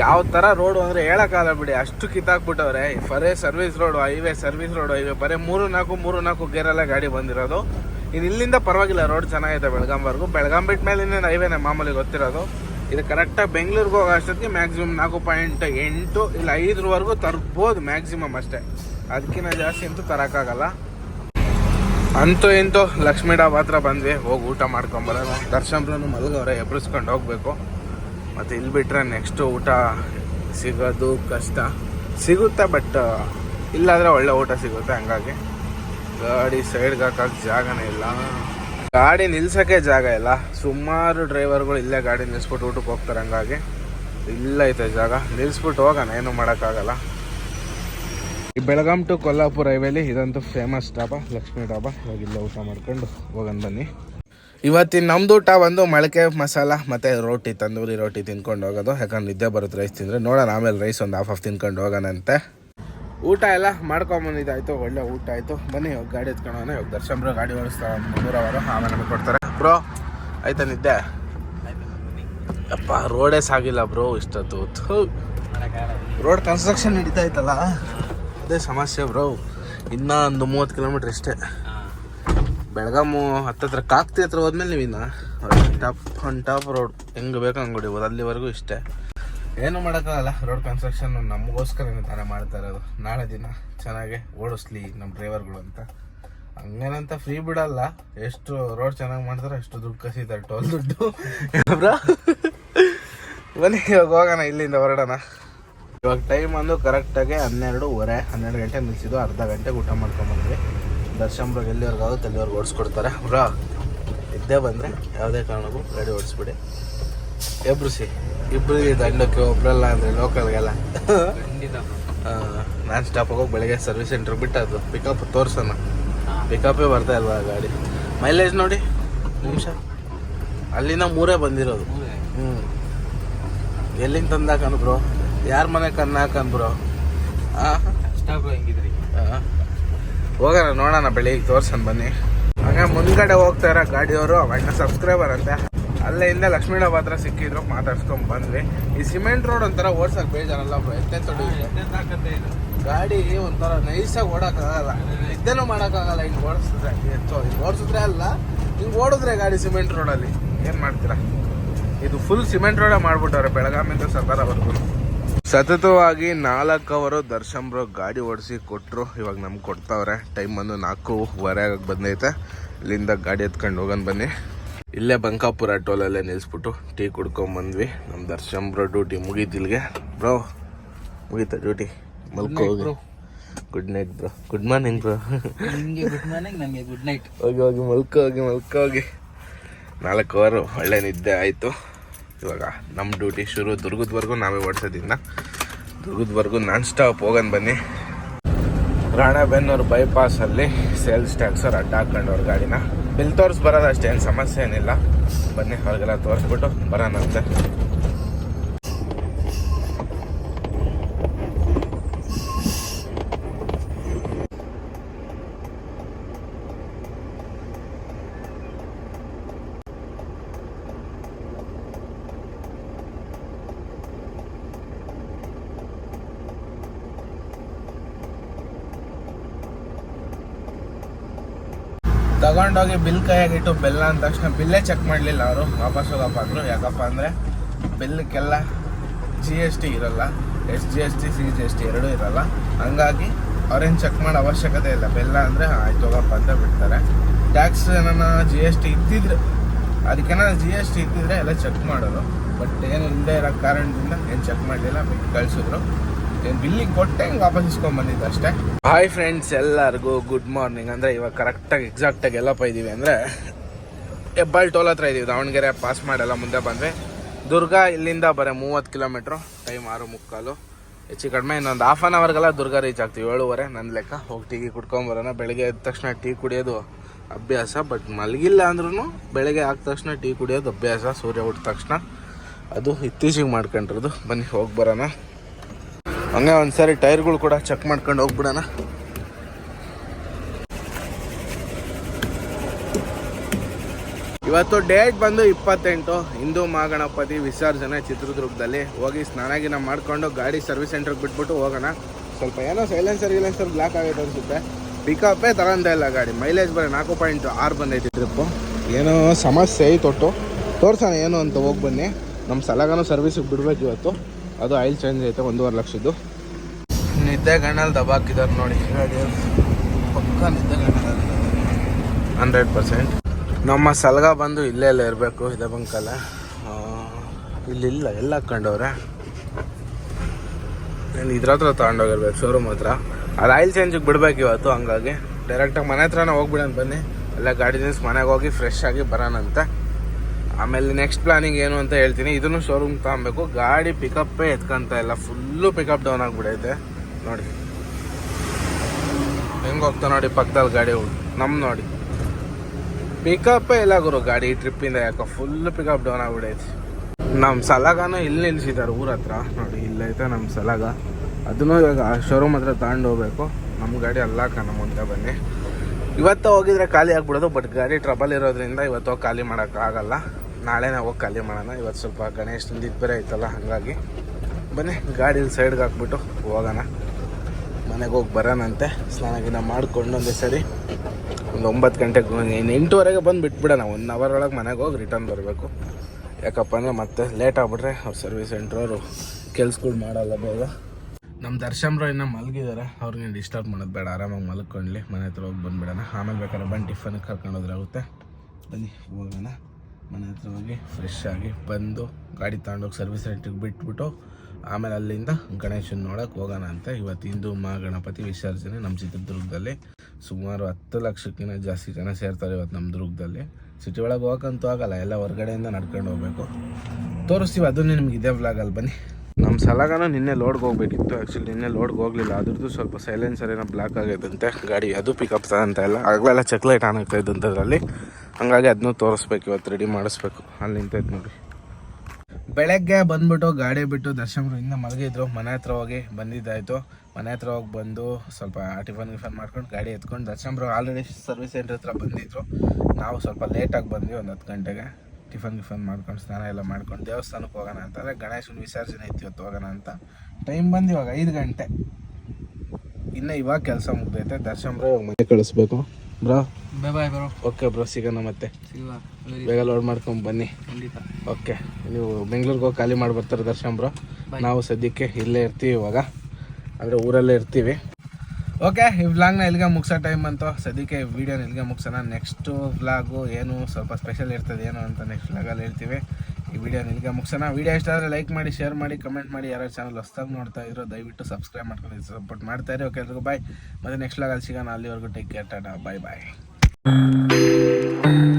[SPEAKER 1] ಯಾವ ಥರ ರೋಡು ಅಂದರೆ ಹೇಳೋಕ್ಕಾಗಲ್ಲ ಬಿಡಿ. ಅಷ್ಟು ಕಿತ್ತಾಕ್ಬಿಟ್ಟವ್ರೆ. ಬರೇ service road highway service road highway ಬರೀ ಮೂರು ನಾಲ್ಕು ಮೂರು ನಾಲ್ಕು ಗೇರಲ್ಲೇ ಗಾಡಿ ಬಂದಿರೋದು. ಇನ್ನು ಇಲ್ಲಿಂದ ಪರವಾಗಿಲ್ಲ ರೋಡ್ ಚೆನ್ನಾಗಿದೆ ಬೆಳಗಾಂವರೆಗೂ ಬೆಳಗಾಂ ಬಿಟ್ಟ ಮೇಲೆ ಇನ್ನೇನು ಹೈವೇನೆ ಮಾಮೂಲಿ ಗೊತ್ತಿರೋದು. ಇದು ಕರೆಕ್ಟಾಗಿ ಬೆಂಗಳೂರಿಗೆ ಹೋಗೋ ಅಷ್ಟೊತ್ತಿಗೆ ಮ್ಯಾಕ್ಸಿಮಮ್ ನಾಲ್ಕು ಪಾಯಿಂಟ್ ಎಂಟು ಇಲ್ಲ ಐದರವರೆಗೂ ತರ್ಬೋದು ಮ್ಯಾಕ್ಸಿಮಮ್ ಅಷ್ಟೇ. ಅದಕ್ಕಿಂತ ಜಾಸ್ತಿ ಅಂತೂ ತರೋಕ್ಕಾಗಲ್ಲ. ಅಂತೂ ಇಂತೂ ಲಕ್ಷ್ಮೀ ಡಾಬ್ ಹತ್ರ ಬಂದ್ವಿ, ಹೋಗಿ ಊಟ ಮಾಡ್ಕೊಂಬರೋಣ. ದರ್ಶನ್ರು ಮಲಗವ್ರೆ ಎಬ್ರಿಸ್ಕೊಂಡು ಹೋಗಬೇಕು. ಮತ್ತು ಇಲ್ಲಿ ಬಿಟ್ಟರೆ ನೆಕ್ಸ್ಟು ಊಟ ಸಿಗೋದು ಕಷ್ಟ. ಸಿಗುತ್ತೆ ಬಟ್ ಇಲ್ಲಾದರೆ ಒಳ್ಳೆ ಊಟ ಸಿಗುತ್ತೆ ಹಂಗಾಗಿ. ಗಾಡಿ ಸೈಡ್ಗೆ ಹಾಕಕ್ಕೆ ಜಾಗನೇ ಇಲ್ಲ. ಗಾಡಿ ನಿಲ್ಸೋಕ್ಕೆ ಜಾಗ ಇಲ್ಲ. ಸುಮಾರು ಡ್ರೈವರ್ಗಳು ಇಲ್ಲೇ ಗಾಡಿ ನಿಲ್ಸ್ಬಿಟ್ಟು ಊಟಕ್ಕೆ ಹೋಗ್ತಾರೆ ಹಂಗಾಗಿ. ಇಲ್ಲ ಐತೆ ಜಾಗ. ನಿಲ್ಸ್ಬಿಟ್ಟು ಹೋಗೋಣ, ಏನು ಮಾಡೋಕ್ಕಾಗಲ್ಲ. ಈ ಬೆಳಗಾಂ ಟು ಕೊಲ್ಲಾಪುರ ಹೈವೇಲಿ ಇದಂತೂ ಫೇಮಸ್ ಡಾಬಾ, ಲಕ್ಷ್ಮಿ ಡಾಬಾ. ಇವಾಗ ಇಲ್ಲೇ ಊಟ ಮಾಡ್ಕೊಂಡು ಹೋಗೋಣ ಬನ್ನಿ. ಇವತ್ತಿನ ನಮ್ದು ಊಟ ಬಂದು ಮೊಳಕೆ, ಮಸಾಲ ಮತ್ತು ರೋಟಿ, ತಂದೂರಿ ರೋಟಿ ತಿನ್ಕೊಂಡು ಹೋಗೋದು. ಯಾಕಂದ್ರೆ ನಿದ್ದೆ ಬರುತ್ತೆ ರೈಸ್ ತಿಂದರೆ. ನೋಡೋಣ, ಆಮೇಲೆ ರೈಸ್ ಒಂದು ಹಾಫ್ ಆಫ್ ತಿನ್ಕೊಂಡು ಹೋಗೋಣಂತೆ. ಊಟ ಎಲ್ಲ ಮಾಡ್ಕೊಂಬಂದಿದ್ದಾಯ್ತು ಒಳ್ಳೆ ಊಟ ಆಯಿತು. ಬನ್ನಿ, ಇವಾಗ ಗಾಡಿ ಎತ್ಕೊಳ್ಳೋಣ ಇವಾಗ ದರ್ಶನ್ ಬ್ರೋ ಗಾಡಿ ಓಡಿಸ್ತಾರೆ ಮುನ್ನೂರು ಅವರು ಆಮೇಲೆ ನಮಗೆ ಕೊಡ್ತಾರೆ. ಬ್ರೋ, ಆಯ್ತಾ ನಿದ್ದೆ? ಅಪ್ಪ ರೋಡೇ ಸಾಗಿಲ್ಲ ಬ್ರೋ ಇಷ್ಟೊತ್ತು. ರೋಡ್ ಕನ್ಸ್ಟ್ರಕ್ಷನ್ ನಡೀತಾ ಇತ್ತಲ್ಲ? ಅದೇ ಸಮಸ್ಯೆ ಬ್ರೋ. ಇನ್ನೂ ಒಂದು ಮೂವತ್ತು ಕಿಲೋಮೀಟ್ರ್ ಇಷ್ಟೇ ಬೆಳಗಾಮು ಹತ್ತತ್ರ, ಕಾಕ್ತಿ ಹತ್ರ ಹೋದ್ಮೇಲೆ ನೀವು ಇನ್ನ ಟಾಪ್ ಆನ್ ಟಾಪ್ ರೋಡ್ ಹೆಂಗೆ ಬೇಕು ಹಂಗೆ ಅಲ್ಲಿವರೆಗೂ ಇಷ್ಟೇ. ಏನು ಮಾಡೋಕ್ಕಾಗಲ್ಲ ರೋಡ್ ಕನ್ಸ್ಟ್ರಕ್ಷನ್ ನಮಗೋಸ್ಕರನೇ ತಾನೇ ಮಾಡ್ತಾ ಇರೋದು. ನಾಳೆ ದಿನ ಚೆನ್ನಾಗೆ ಓಡಿಸ್ಲಿ ನಮ್ಮ ಡ್ರೈವರ್ಗಳು ಅಂತ. ಹಂಗೇನಂತ ಫ್ರೀ ಬಿಡಲ್ಲ. ಎಷ್ಟು ರೋಡ್ ಚೆನ್ನಾಗಿ ಮಾಡ್ತಾರೆ ಅಷ್ಟು ದುಡ್ಡು ಕಸಿತಾರೆ ಟೋಲ್ ದುಡ್ಡು. ಬನ್ನಿ ಇವಾಗ ಹೋಗೋಣ ಇಲ್ಲಿಂದ ಹೊರಡೋಣ. ಇವಾಗ ಟೈಮ್ ಅಂದು ಕರೆಕ್ಟಾಗಿ ಹನ್ನೆರಡೂವರೆ ಹನ್ನೆರಡು ಗಂಟೆ ನಿಲ್ಸಿದ್ದು ಅರ್ಧ ಗಂಟೆಗೆ ಊಟ ಮಾಡ್ಕೊಂಬಂದ್ವಿ ದರ್ಶನ್ ಬ್ರೋಗ್ ಎಲ್ಲಿವರೆಗೆ ಆಗುತ್ತೆ ಅಲ್ಲಿವರೆಗೆ ಓಡಿಸ್ಕೊಡ್ತಾರೆ. ಬ್ರಾ ಇದ್ದೇ ಬಂದರೆ ಯಾವುದೇ ಕಾರಣಕ್ಕೂ ಗಾಡಿ ಓಡಿಸ್ಬಿಡಿ. ಎಬ್ರಿಸಿ ಇಬ್ಬರು ದಂಡಕ್ಕೆ ಒಬ್ರಲ್ಲ ಅಂದರೆ ಲೋಕಲ್ಗೆಲ್ಲ. ನಾನು ಸ್ಟಾಪ್ ಹೋಗಿ ಬೆಳಗ್ಗೆ ಸರ್ವಿಸ್ ಸೆಂಟ್ರ್ ಬಿಟ್ಟದ್ದು ಪಿಕಪ್ ತೋರ್ಸೋಣ. ಪಿಕಪ್ಪೇ ಬರ್ತಾ ಇಲ್ವಾ ಗಾಡಿ? ಮೈಲೇಜ್ ನೋಡಿ. ನಿಮಿಷ. ಅಲ್ಲಿಂದ ಮೂರೇ ಬಂದಿರೋದು. ಹ್ಞೂ ಎಲ್ಲಿಂದ ತಂದಾಕನ್ ಬ್ರೋ ಯಾರ ಮನೆ ಕನ್ನಾಕನ್ ಬ್ರೋ ಹಾಂ
[SPEAKER 2] ಹೆಂಗಿದ್ರಿ.
[SPEAKER 1] ಹೋಗೋಣ ನೋಡೋಣ ಬೆಳಿಗ್ಗೆ ತೋರ್ಸೋಣ ಬನ್ನಿ. ಹಾಗೆ ಮುಂದ್ಗಡೆ ಹೋಗ್ತಾ ಇರೋ ಗಾಡಿಯವರು ಅಣ್ಣ ಸಬ್ಸ್ಕ್ರೈಬರ್ ಅಂತೆ. ಅಲ್ಲಿಂದ ಲಕ್ಷ್ಮೀಣ ಹತ್ರ ಸಿಕ್ಕಿದ್ರು ಮಾತಾಡ್ಸ್ಕೊಂಡ್ ಬಂದ್ವಿ. ಈ ಸಿಮೆಂಟ್ ರೋಡ್ ಒಂಥರ ಓಡ್ಸಕ್ ಬೇಜಾರಲ್ಲ ಎತ್ತೆ ತೊಡಿ ಗಾಡಿ ಒಂಥರ ನೈಸಾಗಿ ಓಡೋಕ್ಕಾಗಲ್ಲ. ನಿದ್ದೆನೂ ಮಾಡೋಕ್ಕಾಗಲ್ಲ ಹಿಂಗೆ ಓಡಿಸಿದ್ರೆ ಎತ್ತೋ ಹಿಂಗೆ ಓಡಿಸಿದ್ರೆ ಅಲ್ಲ ಹಿಂಗೆ ಓಡಿದ್ರೆ ಗಾಡಿ ಸಿಮೆಂಟ್ ರೋಡಲ್ಲಿ ಏನು ಮಾಡ್ತೀರಾ? ಇದು ಫುಲ್ ಸಿಮೆಂಟ್ ರೋಡೇ ಮಾಡ್ಬಿಟ್ಟವ್ರೆ ಬೆಳಗಾಮಿಂದ ಸತಾರವರೆಗೂ ಸತತವಾಗಿ ನಾಲ್ಕು ಅವರು ದರ್ಶನ್ ಬ್ರೋ ಗಾಡಿ ಓಡಿಸಿ ಕೊಟ್ಟರು ಇವಾಗ ನಮ್ಗೆ ಕೊಡ್ತಾವ್ರೆ. ಟೈಮ್ ಬಂದು ನಾಲ್ಕೂವರೆ ಆಗಕ್ಕೆ ಬಂದೈತೆ. ಇಲ್ಲಿಂದ ಗಾಡಿ ಎತ್ಕೊಂಡು ಹೋಗೋಣ ಬನ್ನಿ. ಇಲ್ಲೇ ಬಂಕಾಪುರ ಟೋಲಲ್ಲೇ ನಿಲ್ಲಿಸ್ಬಿಟ್ಟು ಟೀ ಕುಡ್ಕೊಂಬಂದ್ವಿ ನಮ್ಮ ದರ್ಶನ್ ಬ್ರೋ ಡ್ಯೂಟಿ ಮುಗೀತು ಇಲ್ಲಿಗೆ ಬ್ರೋ ಮುಗೀತಾ ಡ್ಯೂಟಿ? ಮಲ್ಕೋ good night bro. Good morning bro.
[SPEAKER 2] ನಿಮಗೆ ಗುಡ್ ಮಾರ್ನಿಂಗ್ ನನಗೆ ಗುಡ್ ನೈಟ್
[SPEAKER 1] ಹೋಗಿ ಹೋಗಿ ಮಲ್ಕೋಗಿ ಮಲ್ಕೋಗಿ ಮಲ್ಕೋ ಹೋಗಿ. ನಾಲ್ಕು ಅವರು ಒಳ್ಳೆ ನಿದ್ದೆ ಆಯಿತು. ಇವಾಗ ನಮ್ಮ ಡ್ಯೂಟಿ ಶುರು. ದುರ್ಗದವರೆಗೂ ನಾವೇ ಓಡಿಸೋದ್ರಿಂದ. ದುರ್ಗದವರೆಗೂ ನಾನ್ ಸ್ಟಾಪ್ ಹೋಗೋಣ ಬನ್ನಿ. ರಾಣೆಬೆನ್ನೂರು ಬೈಪಾಸಲ್ಲಿ ಸೇಲ್ಸ್ ಟ್ಯಾಕ್ಸರ್ ಅಡ್ಡ ಹಾಕೊಂಡವ್ರ ಗಾಡಿನ. ಬಿಲ್ ತೋರಿಸ್ ಬರೋದು ಅಷ್ಟೇನು ಸಮಸ್ಯೆ ಏನಿಲ್ಲ ಬನ್ನಿ, ಅವ್ರಿಗೆಲ್ಲ ತೋರಿಸ್ಬಿಟ್ಟು ಬರೋಣಂತೆ. ತಗೊಂಡೋಗಿ ಬಿಲ್ ಕೈಯಾಗಿಟ್ಟು ಬೆಲ್ಲ ಅಂದ ತಕ್ಷಣ ಬಿಲ್ಲೇ ಚೆಕ್ ಮಾಡಲಿಲ್ಲ ಅವರು. ವಾಪಸ್ ಹೋಗಪ್ಪ ಅಂದರು. ಯಾಕಪ್ಪ ಅಂದರೆ ಬಿಲ್ಕ್ಕೆಲ್ಲ ಜಿ ಎಸ್ ಟಿ ಇರಲ್ಲ. S G S T C G S T ಎರಡೂ ಇರಲ್ಲ. ಹಂಗಾಗಿ ಅವ್ರೇನು ಚೆಕ್ ಮಾಡೋ ಅವಶ್ಯಕತೆ ಇಲ್ಲ. ಬೆಲ್ಲ ಅಂದರೆ ಆಯ್ತು ಹೋಗಪ್ಪ ಅಂತ ಬಿಡ್ತಾರೆ. ಟ್ಯಾಕ್ಸ್ ಏನಾನ ಜಿ ಎಸ್ ಟಿ ಇದ್ದಿದ್ರೆ ಅದಕ್ಕೇನ ಜಿ ಎಸ್ ಟಿ ಇದ್ದಿದ್ರೆ ಎಲ್ಲ ಚೆಕ್ ಮಾಡೋದು. ಬಟ್ ಏನು ಇಲ್ಲದೆ ಇರೋ ಕಾರಣದಿಂದ ಏನು ಚೆಕ್ ಮಾಡಲಿಲ್ಲ. ಕಳಿಸಿದ್ರು. ಏನು ಬಿಲ್ಲಿಗೆ ಕೊಟ್ಟೆ ವಾಪಸ್ ಇಸ್ಕೊಂಡ್ ಬಂದಿದ್ದೆ ಅಷ್ಟೇ. ಹಾಯ್ ಫ್ರೆಂಡ್ಸ್ ಎಲ್ಲರಿಗೂ ಗುಡ್ ಮಾರ್ನಿಂಗ್ ಅಂದರೆ ಇವಾಗ ಕರೆಕ್ಟಾಗಿ ಎಕ್ಸಾಕ್ಟಾಗಿ ಎಲ್ಲಪ್ಪ ಇದ್ದೀವಿ ಅಂದರೆ ಹೆಬ್ಬಾಳ್ ಟೋಲ್ ಹತ್ರ ಇದ್ದೀವಿ ದಾವಣಗೆರೆ ಪಾಸ್ ಮಾಡೆಲ್ಲ ಮುಂದೆ ಬಂದ್ವಿ. ದುರ್ಗ ಇಲ್ಲಿಂದ ಬರೀ ಮೂವತ್ತು ಕಿಲೋಮೀಟ್ರು ಟೈಮ್ ಆರು ಮುಕ್ಕಾಲು. ಹೆಚ್ಚು ಕಡಿಮೆ ಇನ್ನೊಂದು ಹಾಫ್ ಆನ್ ಅವರ್ಗೆಲ್ಲ ದುರ್ಗ ರೀಚ್ ಆಗ್ತೀವಿ. ಏಳುವರೆ ನನ್ನ ಲೆಕ್ಕ. ಹೋಗಿ ಟೀ ಕುಡ್ಕೊಂಬರೋಣ ಬೆಳಗ್ಗೆ ಎದ್ದ ತಕ್ಷಣ ಟೀ ಕುಡಿಯೋದು ಅಭ್ಯಾಸ ಬಟ್ ಮಲಗಿಲ್ಲ ಅಂದ್ರೂ ಬೆಳಗ್ಗೆ ಆದ ತಕ್ಷಣ ಟೀ ಕುಡಿಯೋದು ಅಭ್ಯಾಸ. ಸೂರ್ಯ ಹುಟ್ಟಿದ ತಕ್ಷಣ. ಅದು ಇತ್ತೀಚೆಗೆ ಮಾಡ್ಕೊಂಡಿರೋದು. ಬನ್ನಿ ಹೋಗಿ ಬರೋಣ. ಹಂಗೆ ಒಂದ್ಸರಿ ಟೈರ್ಗಳು ಕೂಡ ಚೆಕ್ ಮಾಡ್ಕೊಂಡು ಹೋಗ್ಬಿಡೋಣ. ಇವತ್ತು ಡೇಟ್ ಬಂದು ಇಪ್ಪತ್ತೆಂಟು. ಹಿಂದೂ ಮಹಾಗಣಪತಿ ವಿಸರ್ಜನೆ ಚಿತ್ರದುರ್ಗದಲ್ಲಿ ಹೋಗಿ ಸ್ನಾನ ಗಿನ ಮಾಡಿಕೊಂಡು ಗಾಡಿ ಸರ್ವಿಸ್ ಸೆಂಟ್ರಿಗೆ ಬಿಟ್ಬಿಟ್ಟು ಹೋಗೋಣ. ಸ್ವಲ್ಪ ಏನೋ ಸೈಲೆನ್ಸರ್ ಗಿಲೆನ್ಸರ್ ಬ್ಲಾಕ್ ಆಗೈತೆ ಅನಿಸುತ್ತೆ. ಪಿಕಪ್ಪೇ ತಗೊಂತ ಇಲ್ಲ ಗಾಡಿ. ಮೈಲೇಜ್ ಬರೀ ನಾಲ್ಕು ಪಾಯಿಂಟ್ ಆರು ಬಂದೈತಿ ಟ್ರಿಪ್ಪು ಏನೋ ಸಮಸ್ಯೆ ಐತೊಟ್ಟು ತೋರ್ಸೋಣ ಏನು ಅಂತ ಹೋಗಿ ಬನ್ನಿ. ನಮ್ಮ ಸಲಗನೂ ಸರ್ವಿಸಿಗೆ ಬಿಡ್ಬೇಕು ಇವತ್ತು. ಅದು ಆಯಿಲ್ ಚೇಂಜ್ ಐತೆ ಒಂದೂವರೆ ಲಕ್ಷದ್ದು. ನಿದ್ದೆ ಗಣ್ಣಲ್ಲಿ ದಬಾಕಿದ್ದಾರೆ ನೋಡಿ. ಪಕ್ಕ ನಿದ್ದೆ ಹಂಡ್ರೆಡ್ ಪರ್ಸೆಂಟ್. ನಮ್ಮ ಸಲಗ ಬಂದು ಇಲ್ಲೇ ಎಲ್ಲ ಇರಬೇಕು, ಇದೆ ಬಂಕಲ್ಲ. ಇಲ್ಲಿಲ್ಲ ಎಲ್ಲ ಹಾಕೊಂಡವ್ರೆ ನಾನು ಇದ್ರ ಹತ್ರ ತಗೊಂಡೋಗಿರ್ಬೇಕು ಶೋರೂಮ್ ಹತ್ರ. ಅದು ಆಯಿಲ್ ಚೇಂಜಿಗೆ ಬಿಡ್ಬೇಕು ಇವತ್ತು, ಹಂಗಾಗಿ. ಡೈರೆಕ್ಟಾಗಿ ಮನೆ ಹತ್ರನೇ ಹೋಗ್ಬಿಡೋಣ ಬನ್ನಿ. ಎಲ್ಲ ಗಾಡಿ ನಿಲ್ಸಿ ಮನೆಗೆ ಹೋಗಿ ಫ್ರೆಶ್ ಆಗಿ ಬರೋಣಂತೆ. ಆಮೇಲೆ ನೆಕ್ಸ್ಟ್ ಪ್ಲಾನಿಂಗ್ ಏನು ಅಂತ ಹೇಳ್ತೀನಿ. ಇದನ್ನು ಶೋರೂಮ್ ತಗೊಬೇಕು ಗಾಡಿ ಪಿಕಪ್ಪೇ ಎತ್ಕೊಂತ ಇಲ್ಲ. ಫುಲ್ಲು ಪಿಕಪ್ ಡೌನ್ ಆಗಿಬಿಡೈತೆ. ನೋಡಿ. ಹೆಂಗೆ ಹೋಗ್ತಾ ನೋಡಿ ಪಕ್ಕದಲ್ಲಿ ಗಾಡಿ ನಮ್ಮ ನೋಡಿ. ಪಿಕಪ್ಪೇ ಇಲ್ಲ ಗುರು ಗಾಡಿ ಟ್ರಿಪ್ಪಿಂದ ಯಾಕೆ ಫುಲ್ ಪಿಕಪ್ ಡೌನ್ ಆಗಿಬಿಡೈತೆ. ನಮ್ಮ ಸಲಾಗನೂ ಇಲ್ಲಿ ನಿಲ್ಸಿದ್ದಾರೆ ಊರ ಹತ್ರ. ನೋಡಿ, ಇಲ್ಲೈತೆ ನಮ್ಮ ಸಲಗ. ಅದನ್ನು ಇವಾಗ ಶೋರೂಮ್ ಹತ್ರ ತಗೊಂಡು ಹೋಗ್ಬೇಕು. ನಮ್ಮ ಗಾಡಿ ಅಲ್ಲ ಕಣ, ಮುಂದೆ ಬನ್ನಿ. ಇವತ್ತು ಹೋಗಿದ್ರೆ ಖಾಲಿ ಆಗ್ಬಿಡೋದು ಬಟ್ ಗಾಡಿ ಟ್ರಬಲ್ ಇರೋದ್ರಿಂದ ಇವತ್ತು ಹೋಗಿ ಖಾಲಿ ಮಾಡೋಕ್ಕಾಗಲ್ಲ ನಾಳೆನೇ ಹೋಗಿ ಖಾಲಿ ಮಾಡೋಣ. ಇವತ್ತು ಸ್ವಲ್ಪ ಗಣೇಶನಿಂದ ಇದು ಬೇರೆ ಐತಲ್ಲ, ಹಾಗಾಗಿ ಬನ್ನಿ ಗಾಡಿನ ಸೈಡ್ಗೆ ಹಾಕ್ಬಿಟ್ಟು ಹೋಗೋಣ. ಮನೆಗೆ ಹೋಗಿ ಬರೋಣಂತೆ. ಸ್ನಾನ ಗಿನ ಮಾಡಿಕೊಂಡು ಒಂದೇ ಸರಿ ಒಂದು ಒಂಬತ್ತು ಗಂಟೆಗೆ ಇನ್ನು ಎಂಟುವರೆಗೆ ಬಂದು ಬಿಟ್ಬಿಡೋಣ. ಒನ್ ಅವರ್ ಒಳಗೆ ಮನೆಗೆ ಹೋಗಿ ರಿಟರ್ನ್ ಬರಬೇಕು. ಯಾಕಪ್ಪ ಅಂದರೆ ಮತ್ತೆ ಲೇಟ್ ಆಗಿಬಿಟ್ರೆ ಅವ್ರ ಸರ್ವಿಸ್ ಸೆಂಟ್ರವರು ಕೆಲ್ಸಗಳು ಮಾಡಲ್ಲ ಬೇಗ. ನಮ್ಮ ದರ್ಶನ್ರು ಇನ್ನೂ ಮಲಗಿದ್ದಾರೆ ಅವ್ರಿಗೆ ಡಿಸ್ಟರ್ಬ್ ಮಾಡೋದು ಬೇಡ. ಆರಾಮಾಗಿ ಮಲ್ಕೊಳ್ಳಿ ಮನೆ ಹತ್ರ ಹೋಗಿ ಬಂದುಬಿಡೋಣ. ಆಮೇಲೆ ಬೇಕಾದ್ರೆ ಬಂದು ಟಿಫನ್ ಕರ್ಕೊಂಡೋದ್ರಾಗುತ್ತೆ ಬನ್ನಿ, ಹೋಗೋಣ. ಮನೆ ಹತ್ರ ಹೋಗಿ ಫ್ರೆಶ್ ಆಗಿ ಬಂದು ಗಾಡಿ ತಗೊಂಡೋಗಿ ಸರ್ವಿಸ್ ಸೆಂಟ್ರಿಗೆ ಬಿಟ್ಬಿಟ್ಟು ಆಮೇಲೆ ಅಲ್ಲಿಂದ ಗಣೇಶನ ನೋಡೋಕೆ ಹೋಗೋಣ ಅಂತ ಇವತ್ತು ಹಿಂದೂ ಮಹಾ ಗಣಪತಿ ವಿಸರ್ಜನೆ ನಮ್ಮ ಚಿತ್ರದುರ್ಗದಲ್ಲಿ. ಸುಮಾರು ಹತ್ತು ಲಕ್ಷಕ್ಕಿಂತ ಜಾಸ್ತಿ ಜನ ಸೇರ್ತಾರೆ ಇವತ್ತು ನಮ್ಮ ದುರ್ಗದಲ್ಲಿ. ಸಿಟಿ ಒಳಗೆ ಹೋಗಕ್ಕಂತೂ ಆಗಲ್ಲ, ಎಲ್ಲ ಹೊರಗಡೆಯಿಂದ ನಡ್ಕೊಂಡು ಹೋಗ್ಬೇಕು. ತೋರಿಸ್ತೀವಿ ಅದನ್ನೇ ನಿಮ್ಗೆ ಇದೇ ವ್ಲಾಗಲ್ಲಿ ಬನ್ನಿ. ನಮ್ಮ ಸಲಗನ ನಿನ್ನೆ ಲೋಡ್ಗೆ ಹೋಗ್ಬೇಕಿತ್ತು. ಆ್ಯಕ್ಚುಲಿ ನಿನ್ನೆ ಲೋಡ್ಗೆ ಹೋಗಲಿಲ್ಲ. ಅದ್ರದ್ದು ಸ್ವಲ್ಪ ಸೈಲೆನ್ಸರ್ ಏನೋ ಬ್ಲಾಕ್ ಆಗೈತಂತೆ ಗಾಡಿ ಅದು ಪಿಕಪ್ ಅಂತ ಇಲ್ಲ. ಆಗಲೆಲ್ಲ ಚೆಕ್ ಲೈಟ್ ಆನ್ ಆಗ್ತಾ ಇದ್ದಂತೆ ಅದರಲ್ಲಿ ಹಂಗಾಗಿ ಅದನ್ನೂ ತೋರಿಸ್ಬೇಕು, ಇವತ್ತು ರೆಡಿ ಮಾಡಿಸ್ಬೇಕು. ಅಲ್ಲಿ ನಿಂತೈತೆ ನೋಡಿ. ಬೆಳಗ್ಗೆ ಬಂದ್ಬಿಟ್ಟು ಗಾಡಿ ಬಿಟ್ಟು ದರ್ಶನರು ಇನ್ನೂ ಮಲಗಿದ್ರು. ಮನೆ ಹತ್ರ ಹೋಗಿ ಬಂದಿದ್ದಾಯಿತು. ಮನೆ ಹತ್ರ ಹೋಗಿ ಬಂದು ಸ್ವಲ್ಪ ಟಿಫನ್ ಗಿಫನ್ ಮಾಡ್ಕೊಂಡು ಗಾಡಿ ಎತ್ಕೊಂಡು ದರ್ಶನರು ಆಲ್ರೆಡಿ ಸರ್ವಿಸ್ ಸೆಂಟರ್ ಹತ್ರ ಬಂದಿದ್ರು. ನಾವು ಸ್ವಲ್ಪ ಲೇಟಾಗಿ ಬಂದ್ವಿ ಒಂದು ಹತ್ತು ಗಂಟೆಗೆ. ಟಿಫನ್ ಗಿಫನ್ ಮಾಡ್ಕೊಂಡು ಸ್ನಾನ ಎಲ್ಲ ಮಾಡ್ಕೊಂಡು ದೇವಸ್ಥಾನಕ್ಕೆ ಹೋಗೋಣ ಅಂತಂದರೆ ಗಣೇಶನ ವಿಸರ್ಜನೆ ಇತ್ತು ಇವತ್ತು ಹೋಗೋಣ ಅಂತ. ಟೈಮ್ ಬಂದು ಇವಾಗ ಐದು ಗಂಟೆ. ಇನ್ನು ಇವಾಗ ಕೆಲಸ ಮುಗ್ದೈತೆ. ದರ್ಶನ್ ಬ್ರೋ ಮನೆ ಕಳಿಸ್ಬೇಕು. ಬ್ರೋ
[SPEAKER 2] ಬೈ ಬಾಯ್ ಬರೋ
[SPEAKER 1] ಓಕೆ ಬ್ರೋ ಸಿಗೋಣ ಮತ್ತೆ.
[SPEAKER 2] ಸಿಗುವ
[SPEAKER 1] ಬೇಗ ಲೋಡ್ ಮಾಡ್ಕೊಂಡು ಬನ್ನಿ.
[SPEAKER 2] ಖಂಡಿತ.
[SPEAKER 1] ಓಕೆ ನೀವು ಬೆಂಗಳೂರಿಗೆ ಹೋಗಿ ಖಾಲಿ ಮಾಡಿ ಬರ್ತಾರೆ ದರ್ಶನ್ ಬ್ರೋ ನಾವು ಸದ್ಯಕ್ಕೆ ಇಲ್ಲೇ ಇರ್ತೀವಿ ಇವಾಗ. ಅಂದರೆ ಊರಲ್ಲೇ ಇರ್ತೀವಿ. ಓಕೆ ಈ ವ್ಲಾಗ್ನ ಇಲ್ಲಿಗೆ ಮುಗಿಸೋ ಟೈಮ್ ಅಂತ ಸದ್ಯಕ್ಕೆ ಈ ವಿಡಿಯೋನ ಇಲ್ಲಿಗೆ ಮುಗಿಸೋಣ. ನೆಕ್ಸ್ಟು ವ್ಲಾಗು ಏನು ಸ್ವಲ್ಪ ಸ್ಪೆಷಲ್ ಇರ್ತದೆ ಏನು ಅಂತ ನೆಕ್ಸ್ಟ್ ವ್ಲಾಗಲ್ಲಿ ಹೇಳ್ತೀವಿ. ಈ ವಿಡಿಯೋನ ಇಲ್ಲಿಗೆ ಮುಗಿಸೋಣ. ವಿಡಿಯೋ ಇಷ್ಟ ಆದರೆ ಲೈಕ್ ಮಾಡಿ ಶೇರ್ ಮಾಡಿ ಕಮೆಂಟ್ ಮಾಡಿ. ಯಾರು ಚಾನಲ್ ಹೊಸ್ದಾಗಿ ನೋಡ್ತಾ ಇರೋ ದಯವಿಟ್ಟು ಸಬ್ಸ್ಕ್ರೈಬ್ ಮಾಡ್ಕೊಂಡು ಸಪೋರ್ಟ್ ಮಾಡ್ತಾ ಇರಿ. ಓಕೆ ಎಲ್ರಿಗೂ ಬಾಯ್ ಮತ್ತು ನೆಕ್ಸ್ಟ್ ವ್ಲಾಗಲ್ಲಿ ಸಿಗೋಣ. ಅಲ್ಲಿವರೆಗೂ take care tata bye bye Mm-hmm.